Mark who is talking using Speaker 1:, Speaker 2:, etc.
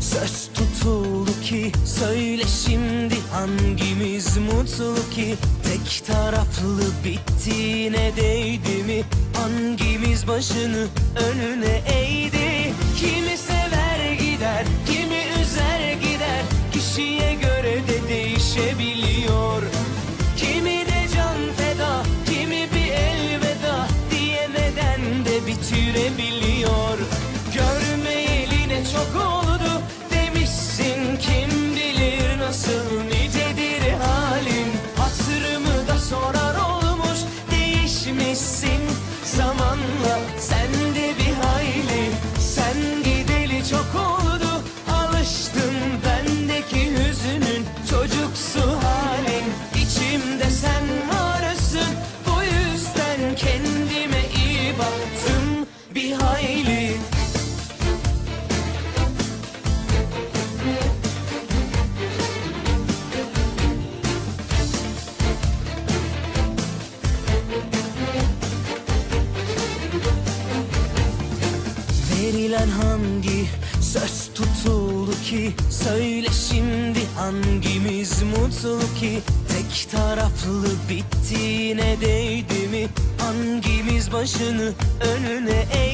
Speaker 1: söz tutuldu ki? Söyle şimdi hangimiz mutlu ki? Tek taraflı bittiğine değdi mi? Hangimiz başını önüne eğdi? Kimi sever gider kimi üzer gider? Kişiye göre de değişebiliyor. Kimi de can feda kimi bir elveda Diyemeden de bitirebiliyor sorar olmuş değişmişsin. Zamanla sen de bir hayli Sen gideli çok oldu. Alıştım bendeki hüzünün Çocuksu halin. İçimde sen varsın Bu yüzden kendime iyi baktım. Bir hayli Verilen hangi söz tutuldu ki? Söyle şimdi hangimiz mutlu ki? Tek taraflı bittiğine değdi mi? Hangimiz başını önüne eğdi